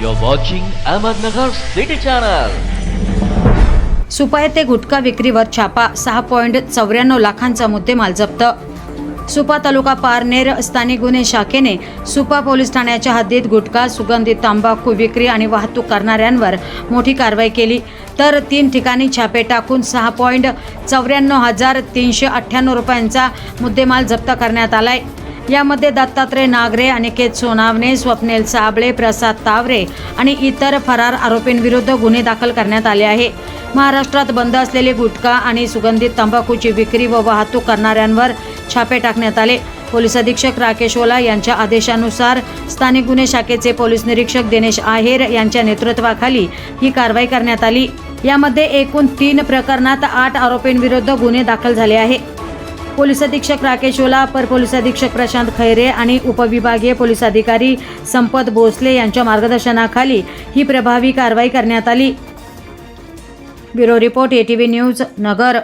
You're watching Ahmednagar City Channel. Supa येथे गुटखा विक्रीवर छापा सहा पॉईंट चौऱ्याण्णव लाखांचा मुद्देमाल जप्त. सुपा तालुका पारनेर स्थानिक गुन्हे शाखेने सुपा पोलीस ठाण्याच्या हद्दीत गुटखा सुगंधित तंबाखू विक्री आणि वाहतूक करणाऱ्यांवर मोठी कारवाई केली. तर तीन ठिकाणी छापे टाकून सहा पॉईंट चौऱ्याण्णव हजार तीनशे अठ्ठ्याण्णव रुपयांचा मुद्देमाल जप्त करण्यात आला आहे यामध्ये दत्तात्रय नागरे अनिकेत सोनावणे स्वप्नेल साबळे प्रसाद तावरे आणि इतर फरार आरोपींविरुद्ध गुन्हे दाखल करण्यात आले आहे. महाराष्ट्रात बंद असलेले गुटखा आणि सुगंधित तंबाखूची विक्री व वाहतूक करणाऱ्यांवर छापे टाकण्यात आले. पोलीस अधीक्षक राकेश ओला यांच्या आदेशानुसार स्थानिक गुन्हे शाखेचे पोलीस निरीक्षक दिनेश आहेर यांच्या नेतृत्वाखाली ही कारवाई करण्यात आली. यामध्ये एकूण तीन प्रकरणात आठ आरोपींविरुद्ध गुन्हे दाखल झाले आहे. पोलीस अधीक्षक राकेश ओला अपर पोलीस अधीक्षक प्रशांत खैरे आणि उपविभागीय पोलीस अधिकारी संपत भोसले यांच्या मार्गदर्शनाखाली ही प्रभावी कारवाई करण्यात आली. Bureau report ATV news Nagar.